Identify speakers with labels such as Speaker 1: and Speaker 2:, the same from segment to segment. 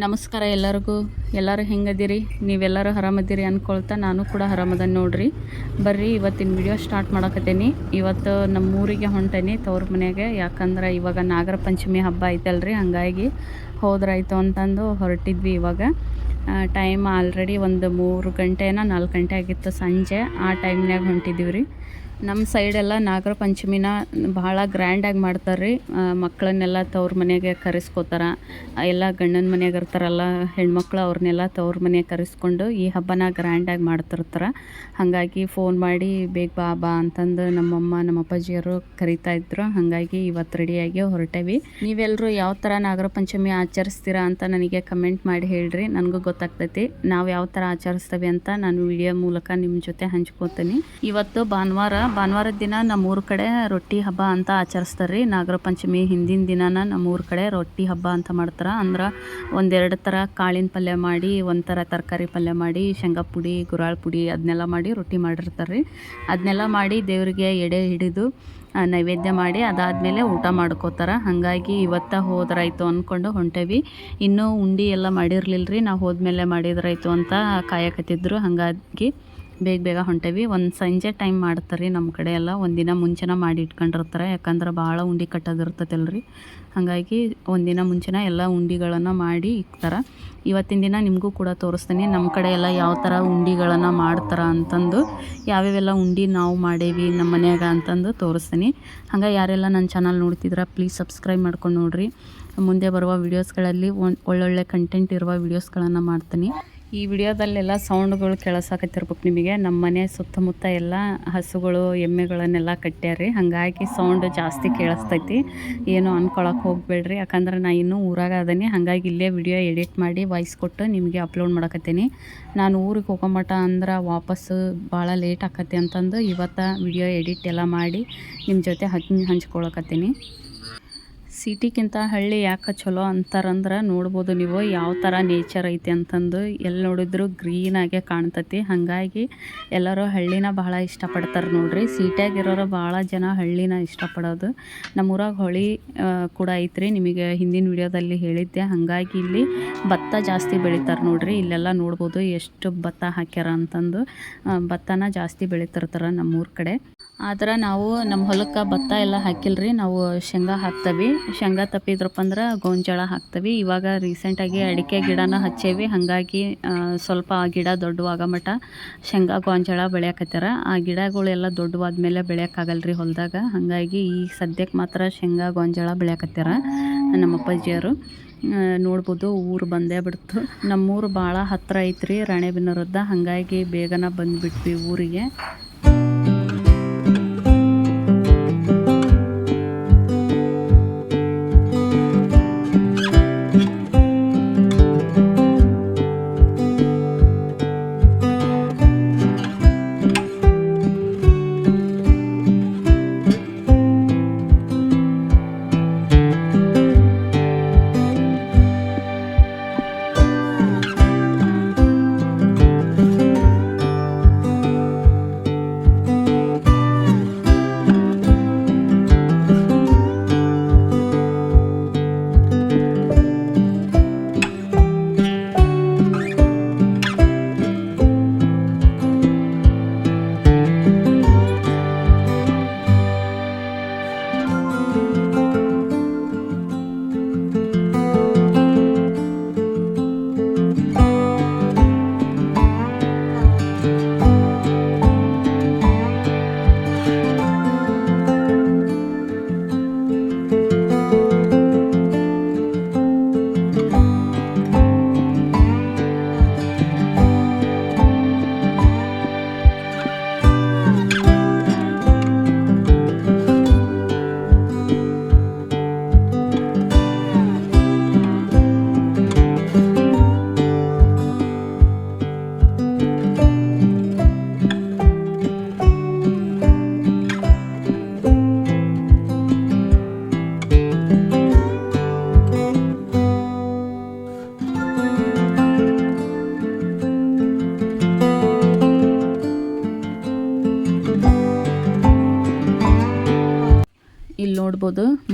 Speaker 1: ನಮಸ್ಕಾರ ಎಲ್ಲರಿಗೂ. ಎಲ್ಲರೂ ಹೆಂಗದಿರಿ? ನೀವೆಲ್ಲರೂ ಆರಾಮದಿರಿ ಅಂದ್ಕೊಳ್ತಾ ನಾನು ಕೂಡ ಆರಾಮದನ್ ನೋಡ್ರಿ. ಬರ್ರಿ, ಇವತ್ತಿನ ವಿಡಿಯೋ ಸ್ಟಾರ್ಟ್ ಮಾಡಕತ್ತೀನಿ. ಇವತ್ತು ನಮ್ಮ ಊರಿಗೆ ಹೊಂಟೇನಿ ತವ್ರ ಮನೆಗೆ. ಯಾಕಂದ್ರೆ ಇವಾಗ ನಾಗರ ಪಂಚಮಿ ಹಬ್ಬ ಐತಲ್ರಿ, ಹಾಗಾಗಿ ಹೋದ್ರಾಯ್ತು ಅಂತಂದು ಹೊರಟಿದ್ವಿ ಇವಾಗ. ಟೈಮ್ ಆಲ್ರೆಡಿ ಒಂದು ಮೂರು ಗಂಟೆನ ನಾಲ್ಕು ಗಂಟೆ ಆಗಿತ್ತು ಸಂಜೆ. ಆ ಟೈಮ್ನಾಗ ಹೊಂಟಿದ್ದೀವಿ ರೀ ನಮ್ಮ ಸೈಡೆಲ್ಲ ನಾಗರ ಪಂಚಮಿನ ಭಾಳ ಗ್ರ್ಯಾಂಡಾಗಿ ಮಾಡ್ತಾರೆ ರೀ ಮಕ್ಕಳನ್ನೆಲ್ಲ ತವ್ರ ಮನೆಗೆ ಕರೆಸ್ಕೋತಾರೆ. ಎಲ್ಲ ಗಂಡನ ಮನೆಯಾಗ ಇರ್ತಾರಲ್ಲ, ಹೆಣ್ಮಕ್ಳು ಅವ್ರನ್ನೆಲ್ಲ ತವ್ರ ಮನೆಗೆ ಕರೆಸ್ಕೊಂಡು ಈ ಹಬ್ಬನ ಗ್ರ್ಯಾಂಡಾಗಿ ಮಾಡ್ತಿರ್ತಾರೆ. ಹಾಗಾಗಿ ಫೋನ್ ಮಾಡಿ, ಬೇಗ ಬಾ ಬಾ ಅಂತಂದು ನಮ್ಮಮ್ಮ ನಮ್ಮ ಅಪ್ಪಾಜಿಯವರು ಕರಿತಾ ಇದ್ರು. ಹಾಗಾಗಿ ಇವತ್ತು ರೆಡಿಯಾಗಿ ಹೊರಟೇವಿ. ನೀವೆಲ್ಲರೂ ಯಾವ ಥರ ನಾಗರ ಪಂಚಮಿ ಆಚರಿಸ್ತೀರಾ ಅಂತ ನನಗೆ ಕಮೆಂಟ್ ಮಾಡಿ ಹೇಳ್ರಿ. ನನಗೂ ಗೊತ್ತಾಗ್ತೈತಿ. ನಾವು ಯಾವ ಥರ ಆಚರಿಸ್ತೇವೆ ಅಂತ ನಾನು ವಿಡಿಯೋ ಮೂಲಕ ನಿಮ್ಮ ಜೊತೆ ಹಂಚ್ಕೋತೀನಿ. ಇವತ್ತು ಭಾನುವಾರ ಭಾನುವಾರದ ದಿನ ನಮ್ಮೂರ ಕಡೆ ರೊಟ್ಟಿ ಹಬ್ಬ ಅಂತ ಆಚರಿಸ್ತಾರೆ ರೀ ನಾಗರ ಪಂಚಮಿ ಹಿಂದಿನ ದಿನಾನ ನಮ್ಮೂರ ಕಡೆ ರೊಟ್ಟಿ ಹಬ್ಬ ಅಂತ ಮಾಡ್ತಾರೆ. ಅಂದ್ರೆ ಒಂದೆರಡು ಥರ ಕಾಳಿನ ಪಲ್ಯ ಮಾಡಿ ಒಂಥರ ತರಕಾರಿ ಪಲ್ಯ ಮಾಡಿ, ಶೇಂಗಾ ಪುಡಿ, ಗುರಾಳ್ ಪುಡಿ ಅದನ್ನೆಲ್ಲ ಮಾಡಿ ರೊಟ್ಟಿ ಮಾಡಿರ್ತಾರೆ ರೀ ಅದನ್ನೆಲ್ಲ ಮಾಡಿ ದೇವರಿಗೆ ಎಡೆ ಹಿಡಿದು ನೈವೇದ್ಯ ಮಾಡಿ ಅದಾದಮೇಲೆ ಊಟ ಮಾಡ್ಕೋತಾರೆ. ಹಾಗಾಗಿ ಇವತ್ತ ಹೋದ್ರಾಯ್ತು ಅಂದ್ಕೊಂಡು ಹೊಂಟೇವಿ. ಇನ್ನೂ ಉಂಡಿ ಎಲ್ಲ ಮಾಡಿರಲಿಲ್ಲ ರೀ ನಾವು ಹೋದ್ಮೇಲೆ ಮಾಡಿದ್ರಾಯ್ತು ಅಂತ ಕಾಯಕತ್ತಿದ್ರು. ಹಾಗಾಗಿ ಬೇಗ ಬೇಗ ಹೊಂಟೇವಿ. ಒಂದು ಸಂಜೆ ಟೈಮ್ ಮಾಡ್ತಾರೆ ನಮ್ಮ ಕಡೆ ಎಲ್ಲ. ಒಂದಿನ ಮುಂಚೆನೇ ಮಾಡಿ ಇಟ್ಕೊಂಡಿರ್ತಾರೆ. ಯಾಕಂದ್ರೆ ಭಾಳ ಉಂಡಿ ಕಟ್ಟೋದಿರ್ತೈತಲ್ಲ ರೀ ಹಾಗಾಗಿ ಒಂದಿನ ಮುಂಚೆನ ಎಲ್ಲ ಉಂಡಿಗಳನ್ನು ಮಾಡಿ ಇಕ್ತಾರೆ. ಇವತ್ತಿನ ದಿನ ನಿಮಗೂ ಕೂಡ ತೋರಿಸ್ತೀನಿ. ನಮ್ಮ ಕಡೆ ಎಲ್ಲ ಯಾವ ಥರ ಉಂಡಿಗಳನ್ನು ಮಾಡ್ತಾರೆ ಅಂತಂದು. ಯಾವ್ಯಾವೆಲ್ಲ ಉಂಡಿ ನಾವು ಮಾಡೇವಿ ನಮ್ಮ ಮನ್ಯಾಗ ಅಂತಂದು ತೋರಿಸ್ತೀನಿ. ಹಂಗೆ ಯಾರೆಲ್ಲ ನನ್ನ ಚಾನಲ್ ನೋಡ್ತಿದ್ರ ಪ್ಲೀಸ್ ಸಬ್ಸ್ಕ್ರೈಬ್ ಮಾಡ್ಕೊಂಡು ನೋಡಿರಿ. ಮುಂದೆ ಬರುವ ವೀಡಿಯೋಸ್ಗಳಲ್ಲಿ ಒಳ್ಳೊಳ್ಳೆ ಕಂಟೆಂಟ್ ಇರುವ ವೀಡಿಯೋಸ್ಗಳನ್ನು ಮಾಡ್ತೀನಿ. ಈ ವಿಡಿಯೋದಲ್ಲೆಲ್ಲ ಸೌಂಡ್ಗಳು ಕೇಳಿಸಕತ್ತಿರ್ಬೇಕು ನಿಮಗೆ. ನಮ್ಮ ಮನೆ ಸುತ್ತಮುತ್ತ ಎಲ್ಲ ಹಸುಗಳು, ಎಮ್ಮೆಗಳನ್ನೆಲ್ಲ ಕಟ್ಟ್ಯಾರಿ ಹಾಗಾಗಿ ಸೌಂಡ್ ಜಾಸ್ತಿ ಕೇಳಿಸ್ತೈತಿ. ಏನು ಅನ್ಕೊಳಕ್ಕೆ ಹೋಗ್ಬೇಡ್ರಿ. ಯಾಕಂದ್ರೆ ನಾ ಇನ್ನೂ ಊರಾಗ ಅದೀನಿ. ಹಾಗಾಗಿ ಇಲ್ಲೇ ವಿಡಿಯೋ ಎಡಿಟ್ ಮಾಡಿ ವಾಯ್ಸ್ ಕೊಟ್ಟು ನಿಮಗೆ ಅಪ್ಲೋಡ್ ಮಾಡಕತ್ತೀನಿ. ನಾನು ಊರಿಗೆ ಹೋಗೋಮಟ ಅಂದ್ರೆ ವಾಪಸ್ಸು ಭಾಳ ಲೇಟ್ ಆಕತಿ ಅಂತಂದು ಇವತ್ತು ವಿಡಿಯೋ ಎಡಿಟ್ ಎಲ್ಲ ಮಾಡಿ ನಿಮ್ಮ ಜೊತೆ ಹಂಚ್ ಹಂಚ್ಕೊಳಕತ್ತೀನಿ. ಸಿಟಿಗಿಂತ ಹಳ್ಳಿ ಯಾಕೆ ಚಲೋ ಅಂತಾರಂದ್ರೆ ನೋಡ್ಬೋದು ನೀವು ಯಾವ ಥರ ನೇಚರ್ ಐತಿ ಅಂತಂದು. ಎಲ್ಲಿ ನೋಡಿದ್ರು ಗ್ರೀನಾಗೆ ಕಾಣ್ತತಿ. ಹಾಗಾಗಿ ಎಲ್ಲರೂ ಹಳ್ಳಿನ ಭಾಳ ಇಷ್ಟಪಡ್ತಾರೆ ನೋಡ್ರಿ. ಸಿಟಿಯಾಗಿರೋರು ಭಾಳ ಜನ ಹಳ್ಳಿನ ಇಷ್ಟಪಡೋದು. ನಮ್ಮೂರಾಗ ಹೊಳಿ ಕೂಡ ಐತ್ರಿ. ನಿಮಗೆ ಹಿಂದಿನ ವಿಡಿಯೋದಲ್ಲಿ ಹೇಳಿದ್ದೆ. ಹಾಗಾಗಿ ಇಲ್ಲಿ ಭತ್ತ ಜಾಸ್ತಿ ಬೆಳಿತಾರೆ ನೋಡ್ರಿ. ಇಲ್ಲೆಲ್ಲ ನೋಡ್ಬೋದು ಎಷ್ಟು ಭತ್ತ ಹಾಕ್ಯಾರ ಅಂತಂದು. ಭತ್ತನ ಜಾಸ್ತಿ ಬೆಳಿತಿರ್ತಾರೆ ನಮ್ಮೂರ ಕಡೆ. ಆದ್ರೆ ನಾವು ನಮ್ಮ ಹೊಲಕ್ಕೆ ಭತ್ತ ಎಲ್ಲ ಹಾಕಿಲ್ರಿ. ನಾವು ಶೇಂಗಾ ಹಾಕ್ತೇವೆ. ಶೇಂಗಾ ತಪ್ಪಿದ್ರಪ್ಪ ಅಂದ್ರೆ ಗೋಂಜಾಳ ಹಾಕ್ತೇವೆ. ಇವಾಗ ರೀಸೆಂಟಾಗಿ ಅಡಿಕೆ ಗಿಡನ ಹಚ್ಚೇವಿ. ಹಾಗಾಗಿ ಸ್ವಲ್ಪ ಆ ಗಿಡ ದೊಡ್ಡವಾಗ ಮಟ್ಟ ಶೇಂಗಾ ಗೋಂಜಾಳ ಬೆಳೆಯಕತ್ತಾರ ಆ ಗಿಡಗಳೆಲ್ಲ ದೊಡ್ಡವಾದ ಮೇಲೆ ಬೆಳೆಯೋಕ್ಕಾಗಲ್ರಿ ಹೊಲದಾಗ. ಹಾಗಾಗಿ ಈಗ ಸದ್ಯಕ್ಕೆ ಮಾತ್ರ ಶೇಂಗಾ ಗೋಂಜಾಳ ಬೆಳೆಯಕತ್ತಾರ ನಮ್ಮ ಅಪ್ಪಾಜಿಯವರು ಆ, ನೋಡ್ಬೋದು ಊರು ಬಂದೇ ಬಿಡ್ತು. ನಮ್ಮೂರು ಭಾಳ ಹತ್ತಿರ ಐತ್ರಿ ರಾಣೆಬೆನ್ನೂರದ್ದ. ಹಾಗಾಗಿ ಬೇಗನೆ ಬಂದುಬಿಟ್ವಿ ಊರಿಗೆ.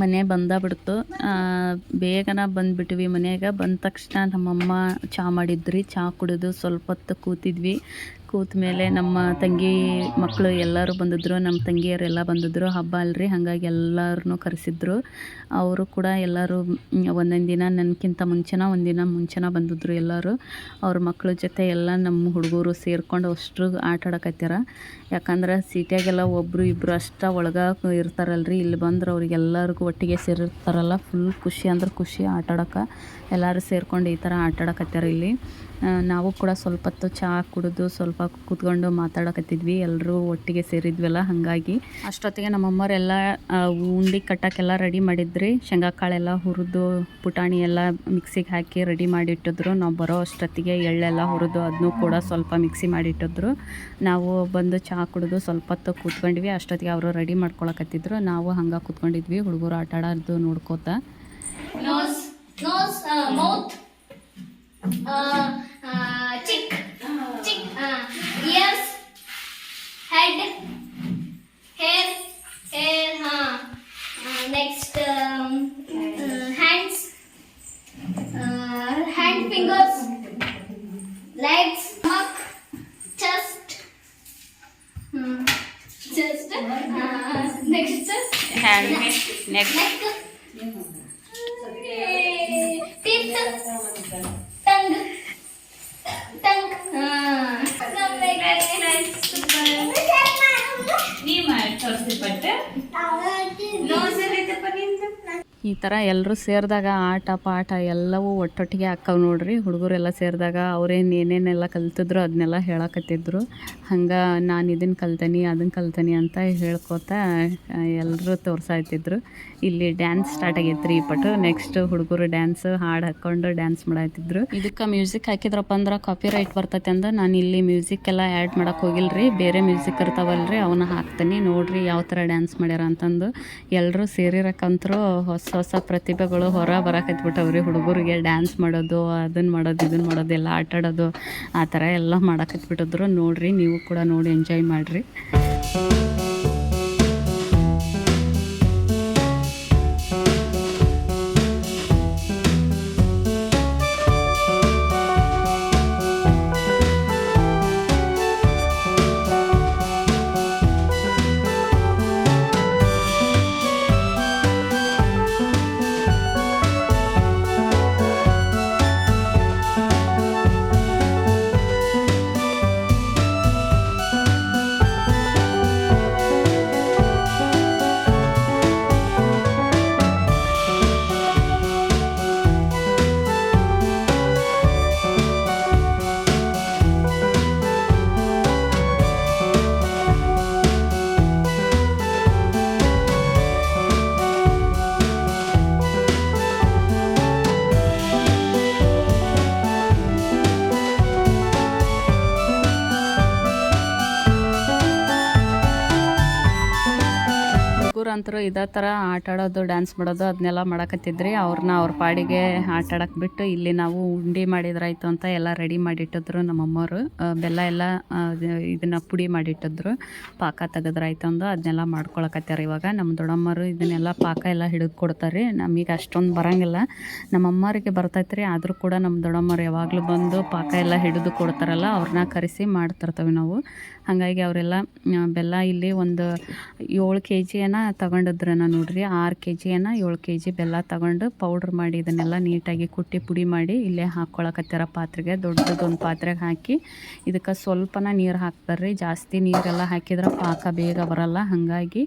Speaker 1: ಮನೆ ಬಂದ ಬಿಡ್ತು. ಬೇಗನ ಬಂದುಬಿಟ್ವಿ ಮನೆಯಾಗ. ಬಂದ ತಕ್ಷಣ ನಮ್ಮಮ್ಮ ಚಹಾ ಮಾಡಿದ್ರಿ. ಚಹಾ ಕುಡಿದು ಸ್ವಲ್ಪ ಹೊತ್ತು ಕೂತಿದ್ವಿ. ಕೂತ ಮೇಲೆ ನಮ್ಮ ತಂಗಿ ಮಕ್ಕಳು ಎಲ್ಲರೂ ಬಂದಿದ್ರು, ನಮ್ಮ ತಂಗಿಯರೆಲ್ಲ ಬಂದಿದ್ರು, ಹಬ್ಬ ಅಲ್ರಿ, ಹಾಗಾಗಿ ಎಲ್ಲರನ್ನೂ ಕರೆಸಿದ್ರು. ಅವರು ಕೂಡ ಎಲ್ಲರೂ ಒಂದೊಂದು ದಿನ ನನಗಿಂತ ಮುಂಚೆನ ಒಂದಿನ ಮುಂಚೆನ ಬಂದಿದ್ರು ಎಲ್ಲರೂ. ಅವ್ರ ಮಕ್ಕಳ ಜೊತೆ ಎಲ್ಲ ನಮ್ಮ ಹುಡುಗರು ಸೇರ್ಕೊಂಡು ಅಷ್ಟು ಆಟ ಆಡಕತ್ಯಾರ. ಯಾಕಂದ್ರೆ ಸಿಟಿಯಾಗೆಲ್ಲ ಒಬ್ಬರು ಇಬ್ಬರು ಅಷ್ಟೇ ಒಳಗೆ ಇರ್ತಾರಲ್ರಿ, ಇಲ್ಲಿ ಬಂದ್ರೆ ಅವ್ರಿಗೆಲ್ಲರಿಗೂ ಒಟ್ಟಿಗೆ ಸೇರಿರ್ತಾರಲ್ಲ ಫುಲ್ ಖುಷಿ ಅಂದ್ರೆ ಖುಷಿ ಆಟ ಆಡೋಕೆ. ಎಲ್ಲರೂ ಸೇರ್ಕೊಂಡು ಈ ಥರ ಆಟ ಆಡಕತ್ಯಾರ ಇಲ್ಲಿ ನಾವು ಕೂಡ ಸ್ವಲ್ಪ ಹೊತ್ತು ಚಹಾ ಕುಡಿದು ಸ್ವಲ್ಪ ಕೂತ್ಕೊಂಡು ಮಾತಾಡಕತ್ತಿದ್ವಿ. ಎಲ್ಲರೂ ಒಟ್ಟಿಗೆ ಸೇರಿದ್ವಲ್ಲ, ಹಾಗಾಗಿ. ಅಷ್ಟೊತ್ತಿಗೆ ನಮ್ಮಮ್ಮರೆಲ್ಲ ಉಂಡಿ ಕಟ್ಟಕ್ಕೆಲ್ಲ ರೆಡಿ ಮಾಡಿದ್ರಿ. ಶೇಂಗಾ ಕಾಳೆಲ್ಲ ಹುರಿದು, ಪುಟಾಣಿ ಎಲ್ಲ ಮಿಕ್ಸಿಗೆ ಹಾಕಿ ರೆಡಿ ಮಾಡಿಟ್ಟಿದ್ರು. ನಾವು ಬರೋ ಅಷ್ಟೊತ್ತಿಗೆ ಎಳ್ಳೆಲ್ಲ ಹುರಿದು ಅದನ್ನೂ ಕೂಡ ಸ್ವಲ್ಪ ಮಿಕ್ಸಿ ಮಾಡಿಟ್ಟಿದ್ರು. ನಾವು ಬಂದು ಚಹಾ ಕುಡಿದು ಸ್ವಲ್ಪ ಹೊತ್ತು ಕೂತ್ಕೊಂಡ್ವಿ. ಅಷ್ಟೊತ್ತಿಗೆ ಅವರು ರೆಡಿ ಮಾಡ್ಕೊಳಕತ್ತಿದ್ರು. ನಾವು ಹಂಗೆ ಕೂತ್ಕೊಂಡಿದ್ವಿ. ಹುಡುಗರು ಆಟ ಆಡೋದು ನೋಡ್ಕೋತ
Speaker 2: nose, uh, mouth, uh, uh, cheek, horas depois, né?
Speaker 1: ಈ ಥರ ಎಲ್ಲರೂ ಸೇರಿದಾಗ ಆಟ, ಪಾಠ ಎಲ್ಲವೂ ಒಟ್ಟೊಟ್ಟಿಗೆ ಹಾಕವು ನೋಡ್ರಿ. ಹುಡುಗರೆಲ್ಲ ಸೇರಿದಾಗ ಅವ್ರೇನು ಏನೇನೆಲ್ಲ ಕಲ್ತಿದ್ರು ಅದನ್ನೆಲ್ಲ ಹೇಳಕತ್ತಿದ್ರು. ಹಂಗೆ ನಾನು ಇದನ್ನು ಕಲ್ತೀನಿ ಅದನ್ನು ಕಲ್ತೀನಿ ಅಂತ ಹೇಳ್ಕೊತ ಎಲ್ಲರೂ ತೋರ್ಸಾಯ್ತಿದ್ರು. ಇಲ್ಲಿ ಡ್ಯಾನ್ಸ್ ಸ್ಟಾರ್ಟ್ ಆಗೈತೆ ಈ ಪಟ್ಟು. ನೆಕ್ಸ್ಟ್ ಹುಡುಗರು ಡ್ಯಾನ್ಸ್ ಹಾಡು ಹಾಕ್ಕೊಂಡು ಡ್ಯಾನ್ಸ್ ಮಾಡ್ತಿದ್ರು ಇದಕ್ಕೆ ಮ್ಯೂಸಿಕ್ ಹಾಕಿದ್ರಪ್ಪ ಅಂದ್ರೆ ಕಾಪಿ ರೈಟ್ ಬರ್ತೈತೆ ಅಂದ್ರೆ ನಾನು ಇಲ್ಲಿ ಮ್ಯೂಸಿಕ್ ಎಲ್ಲ ಆ್ಯಡ್ ಮಾಡಕ್ಕೆ ಹೋಗಿಲ್ರಿ. ಬೇರೆ ಮ್ಯೂಸಿಕ್ ಇರ್ತಾವಲ್ರಿ ಅವನ್ನ ಹಾಕ್ತೀನಿ. ನೋಡ್ರಿ ಯಾವ ಥರ ಡ್ಯಾನ್ಸ್ ಮಾಡ್ಯಾರ ಅಂತಂದು. ಎಲ್ಲರೂ ಸೇರಿರಕ್ಕಂತರೂ ಹೊಸ ಹೊಸ ಪ್ರತಿಭೆಗಳು ಹೊರ ಬರಕತ್ಬಿಟ್ಟವ್ರಿ ಹುಡುಗರಿಗೆ ಡ್ಯಾನ್ಸ್ ಮಾಡೋದು ಅದನ್ನು ಮಾಡೋದು ಇದನ್ನು ಮಾಡೋದು, ಎಲ್ಲ ಆಟ ಆಡೋದು, ಆ ಥರ ಎಲ್ಲ ಮಾಡಕತ್ಬಿಟ್ಟಿದ್ರು. ನೋಡಿರಿ, ನೀವು ಕೂಡ ನೋಡಿ ಎಂಜಾಯ್ ಮಾಡಿರಿ. ಅಂತರೂ ಇದೇ ಥರ ಆಟ ಆಡೋದು ಡ್ಯಾನ್ಸ್ ಮಾಡೋದು ಅದನ್ನೆಲ್ಲ ಮಾಡಕತ್ತಿದ್ರಿ. ಅವ್ರನ್ನ ಅವ್ರ ಪಾಡಿಗೆ ಆಟ ಆಡಕ್ಕೆ ಬಿಟ್ಟು ಇಲ್ಲಿ ನಾವು ಉಂಡೆ ಮಾಡಿದ್ರಾಯ್ತು ಅಂತ ಎಲ್ಲ ರೆಡಿ ಮಾಡಿಟ್ಟಿದ್ರು ನಮ್ಮಮ್ಮವರು. ಬೆಲ್ಲ ಎಲ್ಲ ಇದನ್ನ ಪುಡಿ ಮಾಡಿಟ್ಟಿದ್ರು. ಪಾಕ ತೆಗೆದ್ರಾಯ್ತು ಅಂದು ಅದನ್ನೆಲ್ಲ ಮಾಡ್ಕೊಳಕತ್ತಾರೆ ಇವಾಗ. ನಮ್ಮ ದೊಡ್ಡಮ್ಮರು ಇದನ್ನೆಲ್ಲ ಪಾಕ ಎಲ್ಲ ಹಿಡಿದು ಕೊಡ್ತಾರೆ ನಮಗೆ ಅಷ್ಟೊಂದು ಬರಂಗಿಲ್ಲ. ನಮ್ಮ ಅಮ್ಮರಿಗೆ ಬರ್ತೈತ್ರಿ, ಆದರೂ ಕೂಡ ನಮ್ಮ ದೊಡ್ಡಮ್ಮರು ಯಾವಾಗಲೂ ಬಂದು ಪಾಕ ಎಲ್ಲ ಹಿಡಿದು ಕೊಡ್ತಾರಲ್ಲ ಅವ್ರನ್ನ ಕರೆಸಿ ಮಾಡ್ತಿರ್ತೇವೆ ನಾವು. ಹಾಗಾಗಿ ಅವರೆಲ್ಲ ಬೆಲ್ಲ ಇಲ್ಲಿ ಒಂದು ಏಳು ಕೆ ಜಿಯನ್ನ ತಗೊಂಡಿದ್ರನ ನೋಡ್ರಿ, ಆರು ಕೆ ಜಿಯನ್ನ ಏಳು ಕೆ ಜಿ ಬೆಲ್ಲ ತಗೊಂಡು ಪೌಡ್ರ್ ಮಾಡಿ ಇದನ್ನೆಲ್ಲ ನೀಟಾಗಿ ಕುಟ್ಟಿ ಪುಡಿ ಮಾಡಿ ಇಲ್ಲೇ ಹಾಕೊಳಕತ್ತಾರ ಪಾತ್ರೆಗೆ. ದೊಡ್ಡದೊಂದು ಪಾತ್ರೆಗೆ ಹಾಕಿ ಇದಕ್ಕೆ ಸ್ವಲ್ಪನ ನೀರು ಹಾಕ್ತಾರ್ರಿ ಜಾಸ್ತಿ ನೀರೆಲ್ಲ ಹಾಕಿದ್ರೆ ಪಾಕ ಬೇಗ ಬರಲ್ಲ. ಹಾಗಾಗಿ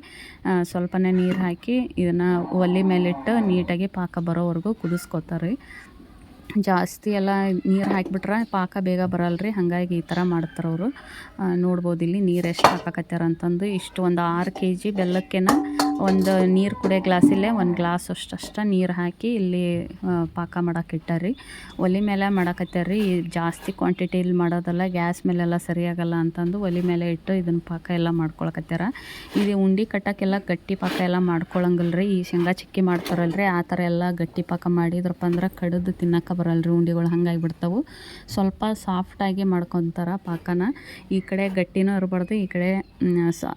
Speaker 1: ಸ್ವಲ್ಪನೇ ನೀರು ಹಾಕಿ ಇದನ್ನು ಒಲೆ ಮೇಲಿಟ್ಟು ನೀಟಾಗಿ ಪಾಕ ಬರೋವರೆಗೂ ಕುದಿಸ್ಕೊತಾರೆ ಜಾಸ್ತಿ ಎಲ್ಲ ನೀರು ಹಾಕಿಬಿಟ್ರೆ ಪಾಕ ಬೇಗ ಬರಲ್ರಿ. ಹಾಗಾಗಿ ಈ ಥರ ಮಾಡ್ತಾರೆ ಅವರು. ನೋಡ್ಬೋದು ಇಲ್ಲಿ ನೀರು ಎಷ್ಟು ಹಾಕಕತ್ಯಾರ ಅಂತಂದು. ಇಷ್ಟು ಒಂದು ಆರು ಕೆ ಜಿ ಬೆಲ್ಲಕ್ಕೆನ ಒಂದು ನೀರು ಕುಡಿಯೋ ಗ್ಲಾಸಿಲ್ಲೇ ಒಂದು ಗ್ಲಾಸ್ ಅಷ್ಟಷ್ಟು ನೀರು ಹಾಕಿ ಇಲ್ಲಿ ಪಾಕ ಮಾಡಕ್ಕೆ ಇಟ್ಟಾರಿ ಒಲೆ ಮೇಲೆ ಮಾಡಕತ್ಯಾರ ರೀ ಜಾಸ್ತಿ ಕ್ವಾಂಟಿಟಿಲಿ ಮಾಡೋದಲ್ಲ ಗ್ಯಾಸ್ ಮೇಲೆಲ್ಲ ಸರಿಯಾಗಲ್ಲ ಅಂತಂದು ಒಲೆ ಮೇಲೆ ಇಟ್ಟು ಇದನ್ನ ಪಾಕ ಎಲ್ಲ ಮಾಡ್ಕೊಳಕತ್ತಾರ ಇಲ್ಲಿ ಉಂಡಿ ಕಟ್ಟಕ್ಕೆಲ್ಲ ಗಟ್ಟಿ ಪಾಕ ಎಲ್ಲ ಮಾಡ್ಕೊಳಂಗಿಲ್ಲ ರೀ ಈ ಶೇಂಗಾ ಚಿಕ್ಕಿ ಮಾಡ್ತಾರಲ್ರಿ. ಆ ಥರ ಎಲ್ಲ ಗಟ್ಟಿ ಪಾಕ ಮಾಡಿದ್ರಪ್ಪ ಅಂದ್ರೆ ಕಡಿದು ತಿನ್ನಕ್ಕೆ ಬರಲ್ರಿ ಉಂಡೆಗಳು ಹಂಗಾಗಿ ಬಿಡ್ತಾವು ಸ್ವಲ್ಪ ಸಾಫ್ಟಾಗಿ ಮಾಡ್ಕೊತಾರ ಪಾಕನ. ಈ ಕಡೆ ಗಟ್ಟಿನೂ ಇರಬಾರ್ದು, ಈ ಕಡೆ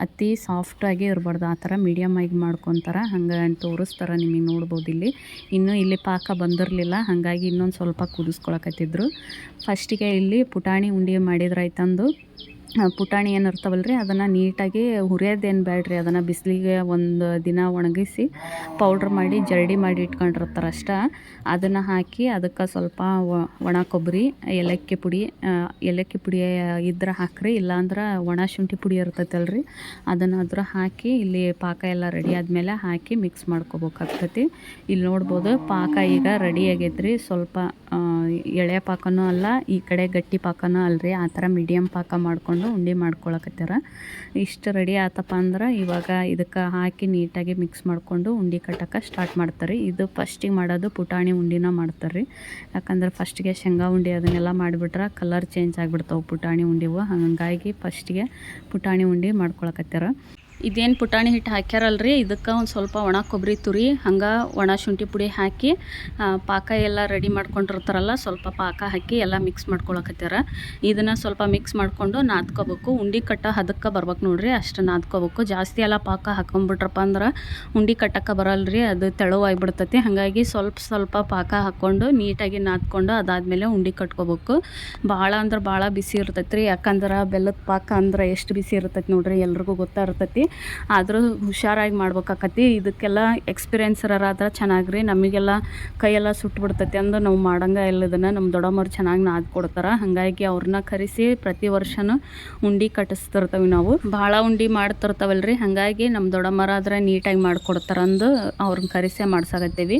Speaker 1: ಅತಿ ಸಾಫ್ಟಾಗಿ ಇರಬಾರ್ದು. ಆ ಥರ ಮೀಡಿಯಮ್ ಆಗಿ ಹೇಗೆ ಮಾಡ್ಕೊತಾರೆ, ಹಂಗೆ ತೋರಿಸ್ತಾರೆ ನಿಮಗೆ ನೋಡ್ಬೋದು ಇಲ್ಲಿ. ಇನ್ನೂ ಇಲ್ಲಿ ಪಾಕ ಬಂದಿರಲಿಲ್ಲ, ಹಾಗಾಗಿ ಇನ್ನೊಂದು ಸ್ವಲ್ಪ ಕುದಿಸ್ಕೊಳಕತ್ತಿದ್ರು. ಫಸ್ಟಿಗೆ ಇಲ್ಲಿ ಪುಟಾಣಿ ಉಂಡೆ ಮಾಡಿದ್ರಾಯ್ತಂದು. ಪುಟಾಣಿ ಏನು ಇರ್ತಾವಲ್ಲ ಅದನ್ನು ನೀಟಾಗಿ ಹುರಿಯೋದೇನು ಬೇಡ್ರಿ ಅದನ್ನು ಬಿಸಿಲಿಗೆ ಒಂದು ದಿನ ಒಣಗಿಸಿ ಪೌಡ್ರ್ ಮಾಡಿ, ಜರಡಿ ಮಾಡಿ ಇಟ್ಕೊಂಡಿರ್ತಾರೆ ಅಷ್ಟೇ. ಅದನ್ನು ಹಾಕಿ ಅದಕ್ಕೆ ಸ್ವಲ್ಪ ಒಣ ಕೊಬ್ಬರಿ ಏಲಕ್ಕಿ ಪುಡಿ ಏಲಕ್ಕಿ ಪುಡಿ ಇದ್ರೆ ಹಾಕ್ರಿ, ಇಲ್ಲಾಂದ್ರೆ ಒಣ ಶುಂಠಿ ಪುಡಿ ಇರ್ತೈತಲ್ಲ ರೀ ಅದನ್ನು ಅದ್ರ ಹಾಕಿ ಇಲ್ಲಿ ಪಾಕ ಎಲ್ಲ ರೆಡಿ ಆದಮೇಲೆ ಹಾಕಿ ಮಿಕ್ಸ್ ಮಾಡ್ಕೋಬೇಕಾಗ್ತೈತಿ. ಇಲ್ಲಿ ನೋಡ್ಬೋದು ಪಾಕ ಈಗ ರೆಡಿ ಆಗೈತ್ರಿ, ಸ್ವಲ್ಪ ಎಳೆ ಪಾಕನೂ ಅಲ್ಲ, ಈ ಕಡೆ ಗಟ್ಟಿ ಪಾಕನೂ ಅಲ್ರಿ ಆ ಥರ ಮೀಡಿಯಮ್ ಪಾಕ ಮಾಡಿಕೊಂಡು ಉಂಡೆ ಮಾಡ್ಕೊಳಕತ್ತಾರ ಇಷ್ಟು ರೆಡಿ ಆತಪ್ಪ ಅಂದ್ರೆ ಇವಾಗ ಇದಕ್ಕೆ ಹಾಕಿ ನೀಟಾಗಿ ಮಿಕ್ಸ್ ಮಾಡಿಕೊಂಡು ಉಂಡೆ ಕಟ್ಟಕ್ಕೆ ಸ್ಟಾರ್ಟ್ ಮಾಡ್ತಾರೆ ಇದು ಫಸ್ಟಿಗೆ ಮಾಡೋದು ಪುಟಾಣಿ ಉಂಡಿನ ಮಾಡ್ತಾರೆ ರೀ ಯಾಕಂದ್ರೆ ಫಸ್ಟಿಗೆ ಶೇಂಗಾ ಉಂಡೆ ಅದನ್ನೆಲ್ಲ ಮಾಡಿಬಿಟ್ರೆ ಕಲರ್ ಚೇಂಜ್ ಆಗಿಬಿಡ್ತಾವೆ ಪುಟಾಣಿ ಉಂಡಿವು. ಹಾಗಾಗಿ ಫಸ್ಟಿಗೆ ಪುಟಾಣಿ ಉಂಡೆ ಮಾಡ್ಕೊಳಕತ್ತಾರ ಇದೇನು ಪುಟಾಣಿ ಹಿಟ್ಟು ಹಾಕ್ಯಾರಲ್ರಿ? ಇದಕ್ಕೆ ಒಂದು ಸ್ವಲ್ಪ ಒಣ ಕೊಬ್ಬರಿ ತುರಿ ಹಂಗೆ ಒಣ ಶುಂಠಿ ಪುಡಿ ಹಾಕಿ ಪಾಕ ಎಲ್ಲ ರೆಡಿ ಮಾಡ್ಕೊಂಡಿರ್ತಾರಲ್ಲ, ಸ್ವಲ್ಪ ಪಾಕ ಹಾಕಿ ಎಲ್ಲ ಮಿಕ್ಸ್ ಮಾಡ್ಕೊಳಕತ್ಯಾರ. ಇದನ್ನು ಸ್ವಲ್ಪ ಮಿಕ್ಸ್ ಮಾಡಿಕೊಂಡು ನಾದ್ಕೋಬೇಕು. ಉಂಡಿ ಕಟ್ಟ ಹದಕ್ಕೆ ಬರ್ಬೇಕು ನೋಡ್ರಿ, ಅಷ್ಟು ನಾದ್ಕೋಬೇಕು. ಜಾಸ್ತಿ ಎಲ್ಲ ಪಾಕ ಹಾಕೊಂಬಿಟ್ರಪ್ಪ ಅಂದ್ರೆ ಉಂಡಿ ಕಟ್ಟಕ್ಕೆ ಬರಲ್ರಿ, ಅದು ತೆಳುವಾಗಿಬಿಡ್ತೈತಿ. ಹಾಗಾಗಿ ಸ್ವಲ್ಪ ಸ್ವಲ್ಪ ಪಾಕ ಹಾಕ್ಕೊಂಡು ನೀಟಾಗಿ ನಾದ್ಕೊಂಡು ಅದಾದಮೇಲೆ ಉಂಡಿ ಕಟ್ಕೋಬೇಕು. ಭಾಳ ಅಂದ್ರೆ ಭಾಳ ಬಿಸಿ ಇರ್ತೈತೆ ರೀ ಯಾಕಂದ್ರೆ ಬೆಲ್ಲದ ಪಾಕ ಅಂದ್ರೆ ಎಷ್ಟು ಬಿಸಿ ಇರ್ತೈತಿ ನೋಡ್ರಿ, ಎಲ್ರಿಗೂ ಗೊತ್ತಾ ಇರ್ತೈತಿ ಆದರೂ ಹುಷಾರಾಗಿ ಮಾಡ್ಬೇಕಾಕತಿ ಇದಕ್ಕೆಲ್ಲ ಎಕ್ಸ್ಪೀರಿಯನ್ಸ್ ಚೆನ್ನಾಗಿ ರೀ ನಮಗೆಲ್ಲ ಕೈಯೆಲ್ಲ ಸುಟ್ಟು ಬಿಡ್ತೈತಿ ಅಂದ್ರೆ ನಾವು ಮಾಡಂಗ ಇಲ್ಲ ಇದನ್ನು ನಮ್ಮ ದೊಡ್ಡಮ್ಮರು ಚೆನ್ನಾಗಿ ನಾದ್ ಕೊಡ್ತಾರೆ. ಹಾಗಾಗಿ ಅವ್ರನ್ನ ಕರೆಸಿ ಪ್ರತಿ ವರ್ಷನೂ ಉಂಡೆ ಕಟ್ಟಿಸ್ತಿರ್ತೀವಿ ನಾವು. ಭಾಳ ಉಂಡೆ ಮಾಡ್ತಿರ್ತಾವಲ್ರಿ. ಹಾಗಾಗಿ ನಮ್ಮ ದೊಡ್ಡಮ್ಮರಾದ್ರೆ ನೀಟಾಗಿ ಮಾಡ್ಕೊಡ್ತಾರಂದು ಅವ್ರನ್ನ ಕರೆಸೇ ಮಾಡ್ಸಾಕತ್ತೀವಿ.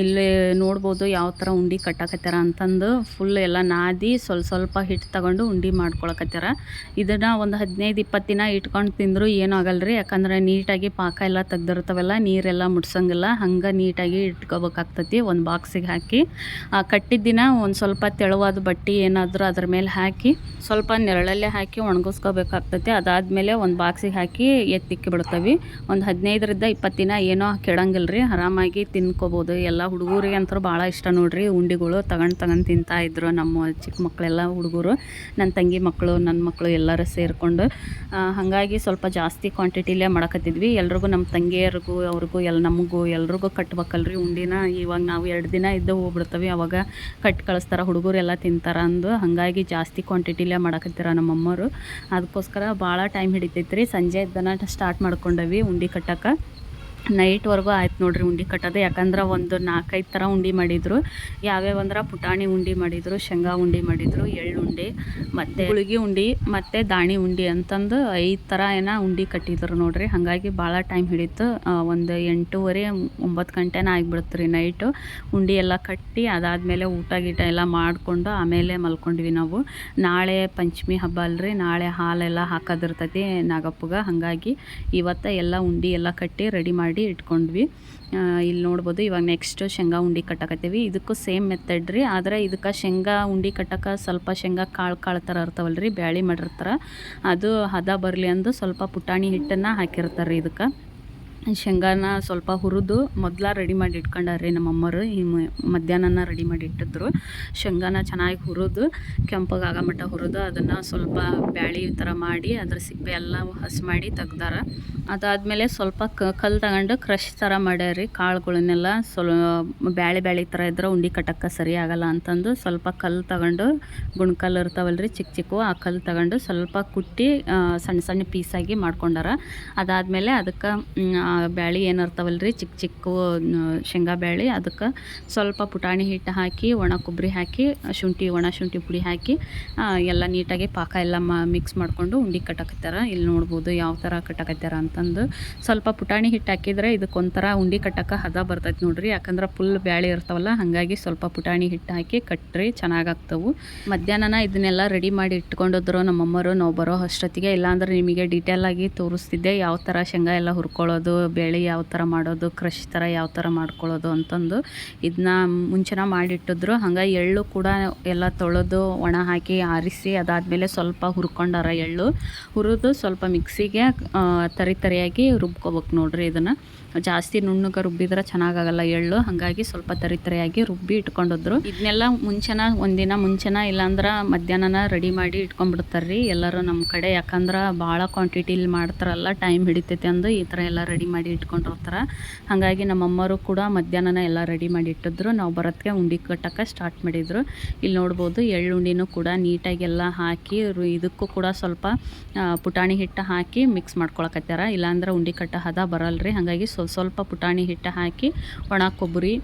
Speaker 1: ಇಲ್ಲಿ ನೋಡ್ಬೋದು ಯಾವ ಥರ ಉಂಡಿ ಕಟ್ಟಾಕತ್ತಾರ ಅಂತಂದು ಫುಲ್ ಎಲ್ಲ ನಾದಿ ಸ್ವಲ್ಪ ಸ್ವಲ್ಪ ಹಿಟ್ಟು ತಗೊಂಡು ಉಂಡೆ ಮಾಡ್ಕೊಳಕತ್ತಾರ ಇದನ್ನು ಒಂದು ಹದಿನೈದು ಇಪ್ಪತ್ತು ದಿನ ಇಟ್ಕೊಂಡು ತಿಂದರೂ ಏನೂ ಆಗಲ್ರಿ ಯಾಕಂದ್ರೆ ನೀಟಾಗಿ ಪಾಕ ಎಲ್ಲ ತೆಗ್ದಿರ್ತಾವಲ್ಲ ನೀರೆಲ್ಲ ಮುಟ್ಸಂಗಿಲ್ಲ ಹಂಗೆ ನೀಟಾಗಿ ಇಟ್ಕೋಬೇಕಾಗ್ತತಿ, ಒಂದು ಬಾಕ್ಸಿಗೆ ಹಾಕಿ. ಆ ಕಟ್ಟಿದ ದಿನ ಒಂದು ಸ್ವಲ್ಪ ತೆಳುವಾದ ಬಟ್ಟೆ ಏನಾದರೂ ಅದ್ರ ಮೇಲೆ ಹಾಕಿ, ಸ್ವಲ್ಪ ನೆರಳಲ್ಲೇ ಹಾಕಿ ಒಣಗಿಸ್ಕೋಬೇಕಾಗ್ತತಿ. ಅದಾದಮೇಲೆ ಒಂದು ಬಾಕ್ಸಿಗೆ ಹಾಕಿ ಎತ್ತಿಕ್ಕಿ ಬಿಡ್ತವೆ. ಒಂದು ಹದಿನೈದರಿಂದ ಇಪ್ಪತ್ತು ದಿನ ಏನೋ ಕೆಡಂಗಿಲ್ಲ ರೀ ಆರಾಮಾಗಿ ತಿನ್ಕೋಬೋದು. ಎಲ್ಲ ಹುಡುಗರಿಗೆ ಅಂತೂ ಭಾಳ ಇಷ್ಟ ನೋಡ್ರಿ, ಉಂಡಿಗಳು ತಗೊಂಡು ತಗೊಂಡು ತಿಂತಾ ಇದ್ರು ನಮ್ಮ ಚಿಕ್ಕ ಮಕ್ಕಳೆಲ್ಲ ಹುಡುಗರು. ನನ್ನ ತಂಗಿ ಮಕ್ಕಳು ನನ್ನ ಮಕ್ಕಳು ಎಲ್ಲರೂ ಸೇರಿಕೊಂಡು. ಹಾಗಾಗಿ ಸ್ವಲ್ಪ ಜಾಸ್ತಿ ಕ್ವಾಂಟಿಟಿಲೇ ಮಾಡಕತ್ತಿದ್ವಿ. ಎಲ್ರಿಗೂ ನಮ್ಮ ತಂಗಿಯರಿಗೂ, ಅವ್ರಿಗೂ ಎಲ್ಲ ನಮಗೂ ಎಲ್ರಿಗೂ ಕಟ್ಬೇಕಲ್ರಿ ಉಂಡಿನ. ಇವಾಗ ನಾವು ಎರಡು ದಿನ ಇದ್ದು ಹೋಗ್ಬಿಡ್ತವೆ. ಅವಾಗ ಕಟ್ ಕಳಿಸ್ತಾರೆ, ಹುಡುಗರು ಎಲ್ಲ ತಿಂತಾರ ಅಂದು. ಹಾಗಾಗಿ ಜಾಸ್ತಿ ಕ್ವಾಂಟಿಟಿಲೇ ಮಾಡಕತ್ತಿರ ನಮ್ಮಮ್ಮರು. ಅದಕ್ಕೋಸ್ಕರ ಭಾಳ ಟೈಮ್ ಹಿಡಿತೈತ್ರಿ. ಸಂಜೆ ಇದ್ದನ ಸ್ಟಾರ್ಟ್ ಮಾಡ್ಕೊಂಡವಿ ಉಂಡೆ ಕಟ್ಟಕ್ಕೆ ನೈಟ್ವರೆಗೂ ಆಯ್ತು ನೋಡ್ರಿ ಉಂಡೆ ಕಟ್ಟೋದು. ಯಾಕಂದ್ರೆ ಒಂದು ನಾಲ್ಕೈದು ಥರ ಉಂಡೆ ಮಾಡಿದರು. ಯಾವ್ಯಾವ ಅಂದ್ರೆ ಪುಟಾಣಿ ಉಂಡೆ ಮಾಡಿದರು, ಶೇಂಗಾ ಉಂಡೆ ಮಾಡಿದರು, ಎಳ್ಳು ಮತ್ತು ಗುಳಿಗೆ ಉಂಡೆ, ಮತ್ತು ದಾಣಿ ಉಂಡೆ ಅಂತಂದು ಐದು ಥರ ಏನೋ ಉಂಡೆ ಕಟ್ಟಿದ್ರು ನೋಡ್ರಿ. ಹಾಗಾಗಿ ಭಾಳ ಟೈಮ್ ಹಿಡಿತು. ಒಂದು ಎಂಟೂವರೆ, ಒಂಬತ್ತು ಗಂಟೆನ ಆಗಿಬಿಡ್ತು ರೀ ನೈಟು. ಉಂಡೆ ಎಲ್ಲ ಕಟ್ಟಿ ಅದಾದಮೇಲೆ ಊಟ ಗೀಟ ಎಲ್ಲ ಮಾಡಿಕೊಂಡು ಆಮೇಲೆ ಮಲ್ಕೊಂಡ್ವಿ ನಾವು. ನಾಳೆ ಪಂಚಮಿ ಹಬ್ಬ ಅಲ್ರಿ. ನಾಳೆ ಹಾಲೆಲ್ಲ ಹಾಕೋದಿರ್ತೈತಿ ನಾಗಪ್ಪಗೆ. ಹಾಗಾಗಿ ಇವತ್ತು ಎಲ್ಲ ಉಂಡೆ ಎಲ್ಲ ಕಟ್ಟಿ ರೆಡಿ ಮಾಡಿ ಇಟ್ಕೊಂಡ್ವಿ. ಆ, ಇಲ್ಲಿ ನೋಡ್ಬೋದು ಇವಾಗ ನೆಕ್ಸ್ಟ್ ಶೇಂಗಾ ಉಂಡಿ ಕಟ್ಟಕತ್ತೀವಿ. ಇದಕ್ಕೂ ಸೇಮ್ ಮೆಥಡ್ ರೀ. ಆದರೆ ಇದಕ್ಕೆ ಶೇಂಗಾ ಉಂಡಿ ಕಟ್ಟಕ್ಕೆ ಸ್ವಲ್ಪ ಶೇಂಗಾ ಕಾಳು ಕಾಳು ಥರ ಇರ್ತಾವಲ್ಲ ರೀ ಬ್ಯಾಳಿ ಮಾಡಿರ್ತಾರೆ. ಅದು ಹದ ಬರಲಿ ಅಂದು ಸ್ವಲ್ಪ ಪುಟಾಣಿ ಹಿಟ್ಟನ್ನು ಹಾಕಿರ್ತಾರೆ ಇದಕ್ಕೆ. ಶೇಂಗಾನ ಸ್ವಲ್ಪ ಹುರಿದು ಮೊದಲ ರೆಡಿ ಮಾಡಿ ಇಟ್ಕೊಂಡಾರ್ರಿ ನಮ್ಮ ಅಮ್ಮರು ಈ ಮಧ್ಯಾಹ್ನನ ರೆಡಿ ಮಾಡಿ ಇಟ್ಟಿದ್ರು. ಶೇಂಗಾನ ಚೆನ್ನಾಗಿ ಹುರಿದು, ಕೆಂಪಗೆ ಮಟ್ಟ ಹುರಿದು ಅದನ್ನು ಸ್ವಲ್ಪ ಬ್ಯಾಳಿ ಥರ ಮಾಡಿ ಅದ್ರ ಸಿಪ್ಪೆ ಎಲ್ಲ ಹಸಿ ಮಾಡಿ ತೆಗ್ದಾರ. ಅದಾದಮೇಲೆ ಸ್ವಲ್ಪ ಕ, ಕಲ್ಲು ತಗೊಂಡು ಕ್ರಷ್ ಥರ ಮಾಡ್ಯಾರಿ ಕಾಳುಗಳನ್ನೆಲ್ಲ ಸ್ವಲ್ ಬ್ಯಾಳೆ ಬ್ಯಾಳಿ ಥರ ಇದ್ರೆ ಉಂಡಿ ಕಟ್ಟಕ್ಕೆ ಸರಿ ಆಗಲ್ಲ ಅಂತಂದು ಸ್ವಲ್ಪ ಕಲ್ಲು ತಗೊಂಡು ಗುಣ್ಕಲ್ಲು ಇರ್ತಾವಲ್ರಿ ಚಿಕ್ಕ ಚಿಕ್ಕ ಆ ಕಲ್ಲು ತಗೊಂಡು ಸ್ವಲ್ಪ ಕುಟ್ಟಿ ಸಣ್ಣ ಸಣ್ಣ ಪೀಸಾಗಿ ಮಾಡ್ಕೊಂಡಾರ. ಅದಾದಮೇಲೆ ಅದಕ್ಕೆ ಬ್ಯಾಳಿ ಏನು ರೀ ಚಿಕ್ಕ ಚಿಕ್ಕ ಶೇಂಗಾ ಬ್ಯಾಳಿ. ಅದಕ್ಕೆ ಸ್ವಲ್ಪ ಪುಟಾಣಿ ಹಿಟ್ಟು ಹಾಕಿ, ಒಣ ಕೊಬ್ಬರಿ ಹಾಕಿ, ಶುಂಠಿ, ಒಣ ಶುಂಠಿ ಪುಡಿ ಹಾಕಿ ಎಲ್ಲ ನೀಟಾಗಿ ಪಾಕ ಎಲ್ಲ ಮಿಕ್ಸ್ ಮಾಡಿಕೊಂಡು ಉಂಡಿ ಕಟ್ಟಕತ್ತಾರ ಇಲ್ಲಿ ನೋಡ್ಬೋದು ಯಾವ ಥರ ಕಟ್ಟಕತ್ತಾರ ಅಂತಂದು. ಸ್ವಲ್ಪ ಪುಟಾಣಿ ಹಿಟ್ಟು ಹಾಕಿದ್ರೆ ಇದಕ್ಕೊಂಥರ ಉಂಡಿ ಕಟ್ಟಕ್ಕೆ ಹದ ಬರ್ತೈತೆ ನೋಡ್ರಿ. ಯಾಕಂದ್ರೆ ಫುಲ್ ಬ್ಯಾಳಿ ಇರ್ತಾವಲ್ಲ, ಹಾಗಾಗಿ ಸ್ವಲ್ಪ ಪುಟಾಣಿ ಹಿಟ್ಟು ಹಾಕಿ ಕಟ್ಟ್ರಿ ಚೆನ್ನಾಗಾಗ್ತವು. ಮಧ್ಯಾಹ್ನನ ಇದನ್ನೆಲ್ಲ ರೆಡಿ ಮಾಡಿ ಇಟ್ಕೊಂಡಿದ್ರು ನಮ್ಮಮ್ಮರು, ನಾವು ಬರೋ ಅಷ್ಟೊತ್ತಿಗೆ. ಇಲ್ಲಾಂದ್ರೆ ನಿಮಗೆ ಡೀಟೇಲ್ ಆಗಿ ತೋರಿಸ್ತಿದ್ದೆ, ಯಾವ ಥರ ಶೇಂಗಾ ಎಲ್ಲ ಹುರ್ಕೊಳ್ಳೋದು ಬೇಳೆ ಯಾವ ಥರ ಮಾಡೋದು ಕ್ರಷ್ ಥರ ಯಾವ ಥರ ಮಾಡ್ಕೊಳ್ಳೋದು ಅಂತಂದು ಇದನ್ನ ಮುಂಚೆನ ಮಾಡಿಟ್ಟಿದ್ರು. ಹಂಗೆ ಎಳ್ಳು ಕೂಡ ಎಲ್ಲ ತೊಳೆದು ಒಣ ಹಾಕಿ ಆರಿಸಿ ಅದಾದಮೇಲೆ ಸ್ವಲ್ಪ ಹುರ್ಕೊಂಡಾರ ಎಳ್ಳು. ಹುರಿದು ಸ್ವಲ್ಪ ಮಿಕ್ಸಿಗೆ ತರಿ ತರಿಯಾಗಿ ರುಬ್ಕೋಬೇಕು ನೋಡ್ರಿ ಇದನ್ನು. ಜಾಸ್ತಿ ನುಣ್ಣಗೆ ರುಬ್ಬಿದ್ರೆ ಚೆನ್ನಾಗಾಗಲ್ಲ ಎಳ್ಳು. ಹಾಗಾಗಿ ಸ್ವಲ್ಪ ತರಿತರಿಯಾಗಿ ರುಬ್ಬಿ ಇಟ್ಕೊಂಡಿದ್ರು. ಇದನ್ನೆಲ್ಲ ಮುಂಚೆನ, ಒಂದಿನ ಮುಂಚೆನ ಇಲ್ಲಾಂದ್ರೆ ಮಧ್ಯಾಹ್ನನ ರೆಡಿ ಮಾಡಿ ಇಟ್ಕೊಂಡ್ಬಿಡ್ತಾರೆ ರೀ ಎಲ್ಲರೂ ನಮ್ಮ ಕಡೆ ಯಾಕಂದ್ರೆ ಭಾಳ ಕ್ವಾಂಟಿಟಿಲಿ ಮಾಡ್ತಾರಲ್ಲ ಟೈಮ್ ಹಿಡಿತೈತೆ ಅಂದು ಈ ಥರ ಎಲ್ಲ ರೆಡಿ ಮಾಡಿ ಇಟ್ಕೊಂಡಿರ್ತಾರೆ. ಹಾಗಾಗಿ ನಮ್ಮ ಅಮ್ಮರು ಕೂಡ ಮಧ್ಯಾಹ್ನನ ಎಲ್ಲ ರೆಡಿ ಮಾಡಿ ಇಟ್ಟಿದ್ರು. ನಾವು ಬರೋದಕ್ಕೆ ಉಂಡಿ ಕಟ್ಟಕ್ಕೆ ಸ್ಟಾರ್ಟ್ ಮಾಡಿದ್ರು. ಇಲ್ಲಿ ನೋಡ್ಬೋದು ಎಳ್ಳುಂಡಿನೂ ಕೂಡ ನೀಟಾಗಿ ಎಲ್ಲ ಹಾಕಿ ಇದಕ್ಕೂ ಕೂಡ ಸ್ವಲ್ಪ ಪುಟಾಣಿ ಹಿಟ್ಟು ಹಾಕಿ ಮಿಕ್ಸ್ ಮಾಡ್ಕೊಳಕತ್ತಾರ ಇಲ್ಲಾಂದ್ರೆ ಉಂಡಿ ಕಟ್ಟ ಹದ ಬರಲ್ರಿ. ಹಾಗಾಗಿ ಸ್ವಲ್ಪ ಸ್ವಲ್ಪ ಪುಟಾಣಿ ಹಿಟ್ಟು ಹಾಕಿ, ಒಣ ಕೊಬ್ಬರಿ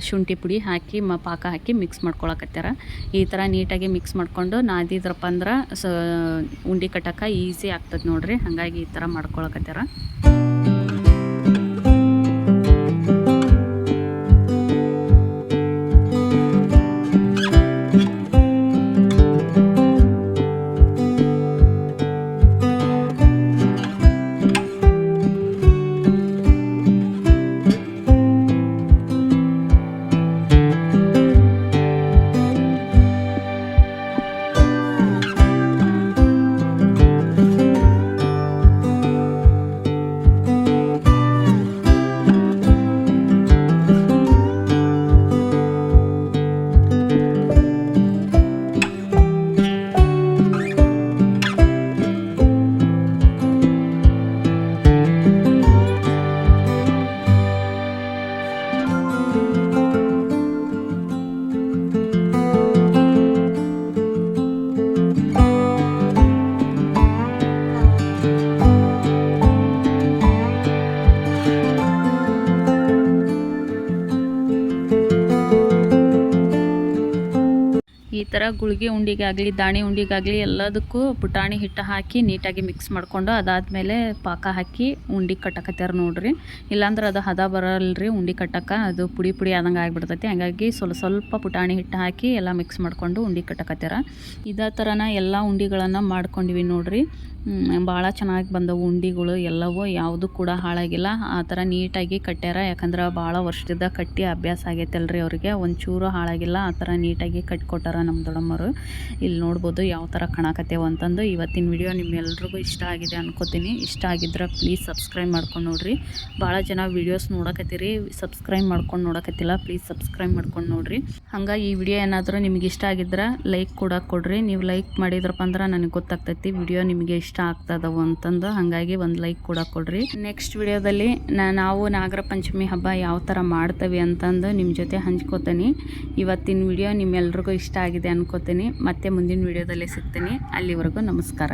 Speaker 1: ಶುಂಠಿ ಪುಡಿ ಹಾಕಿ, ಮ, ಪಾಕ ಹಾಕಿ ಮಿಕ್ಸ್ ಮಾಡ್ಕೊಳಕತ್ಯಾರ. ಈ ಥರ ನೀಟಾಗಿ ಮಿಕ್ಸ್ ಮಾಡ್ಕೊಂಡು ನಾದಿದ್ರಪ್ಪ ಅಂದ್ರೆ ಸ, ಉಂಡಿ ಕಟ್ಟಕ್ಕೆ ಈಸಿ ಆಗ್ತದೆ ನೋಡ್ರಿ. ಹಾಗಾಗಿ ಈ ಥರ ಮಾಡ್ಕೊಳಕತ್ಯಾರ. ಈ ಥರ ಗುಳಿಗೆ ಉಂಡಿಗಾಗಲಿ, ದಾಣಿ ಉಂಡಿಗಾಗಲಿ ಎಲ್ಲದಕ್ಕೂ ಪುಟಾಣಿ ಹಿಟ್ಟು ಹಾಕಿ ನೀಟಾಗಿ ಮಿಕ್ಸ್ ಮಾಡಿಕೊಂಡು ಅದಾದಮೇಲೆ ಪಾಕ ಹಾಕಿ ಉಂಡಿ ಕಟ್ಟಕತ್ಯಾರ ನೋಡ್ರಿ. ಇಲ್ಲಾಂದ್ರೆ ಅದು ಹದ ಬರಲ್ರಿ, ಉಂಡಿ ಕಟ್ಟಕ್ಕೆ ಅದು ಪುಡಿ ಪುಡಿ ಆದಂಗೆ ಆಗಿಬಿಡ್ತೈತಿ. ಹಂಗಾಗಿ ಸ್ವಲ್ಪ ಸ್ವಲ್ಪ ಪುಟಾಣಿ ಹಿಟ್ಟು ಹಾಕಿ ಎಲ್ಲ ಮಿಕ್ಸ್ ಮಾಡ್ಕೊಂಡು ಉಂಡಿ ಕಟ್ಟಕತ್ಯಾರ. ಇದೇ ಥರನ ಎಲ್ಲ ಉಂಡಿಗಳನ್ನು ಮಾಡ್ಕೊಂಡಿವಿ ನೋಡ್ರಿ. ಭಾಳ ಚೆನ್ನಾಗಿ ಬಂದವು ಉಂಡಿಗಳು. ಎಲ್ಲವೂ ಯಾವುದು ಕೂಡ ಹಾಳಾಗಿಲ್ಲ. ಆ ಥರ ನೀಟಾಗಿ ಕಟ್ಟ್ಯಾರ ಯಾಕಂದ್ರೆ ಭಾಳ ವರ್ಷದಿಂದ ಕಟ್ಟಿ ಅಭ್ಯಾಸ ಆಗೈತಲ್ರಿ ಅವರಿಗೆ. ಒಂಚೂರು ಹಾಳಾಗಿಲ್ಲ. ಆ ಥರ ನೀಟಾಗಿ ಕಟ್ಕೊಟ್ಟಾರ ನಮ್ಮ ದೊಡ್ಡಮ್ಮರು. ಇಲ್ಲಿ ನೋಡ್ಬೋದು ಯಾವ ಥರ ಕಾಣಕತ್ತೇವ ಅಂತಂದು. ಇವತ್ತಿನ ವಿಡಿಯೋ ನಿಮ್ಮೆಲ್ರಿಗೂ ಇಷ್ಟ ಆಗಿದೆ ಅನ್ಕೋತೀನಿ. ಇಷ್ಟ ಆಗಿದ್ರೆ ಪ್ಲೀಸ್ ಸಬ್ಸ್ಕ್ರೈಬ್ ಮಾಡ್ಕೊಂಡು ನೋಡ್ರಿ. ಭಾಳ ಜನ ವೀಡಿಯೋಸ್ ನೋಡಕತ್ತೀರಿ. ಸಬ್ಸ್ಕ್ರೈಬ್ ಮಾಡ್ಕೊಂಡು ನೋಡಕತ್ತಿಲ್ಲ ಪ್ಲೀಸ್ ಸಬ್ಸ್ಕ್ರೈಬ್ ಮಾಡ್ಕೊಂಡು ನೋಡ್ರಿ. ಹಂಗಾಗಿ ಈ ವಿಡಿಯೋ ಏನಾದರೂ ನಿಮ್ಗೆ ಇಷ್ಟ ಆಗಿದ್ರೆ ಲೈಕ್ ಕೂಡ ಕೊಡ್ರಿ. ನೀವು ಲೈಕ್ ಮಾಡಿದ್ರಪ್ಪ ಅಂದ್ರೆ ನನಗೆ ಗೊತ್ತಾಗ್ತೈತಿ. ವಿಡಿಯೋ ನಿಮಗೆ ಇಷ್ಟ ಆಗ್ತದವು ಅಂತಂದು. ಹಾಗಾಗಿ ಒಂದು ಲೈಕ್ ಕೂಡ ಕೊಡ್ರಿ. ನೆಕ್ಸ್ಟ್ ವಿಡಿಯೋದಲ್ಲಿ ನಾವು ನಾಗರ ಪಂಚಮಿ ಹಬ್ಬ ಯಾವ ಥರ ಮಾಡ್ತೇವೆ ಅಂತಂದು ನಿಮ್ಮ ಜೊತೆ ಹಂಚ್ಕೋತೀನಿ. ಇವತ್ತಿನ ವಿಡಿಯೋ ನಿಮ್ಮೆಲ್ರಿಗೂ ಇಷ್ಟ ಆಗಿದೆ ಅನ್ಕೋತೀನಿ. ಮತ್ತೆ ಮುಂದಿನ ವಿಡಿಯೋದಲ್ಲಿ ಸಿಗ್ತೀನಿ. ಅಲ್ಲಿವರೆಗೂ ನಮಸ್ಕಾರ.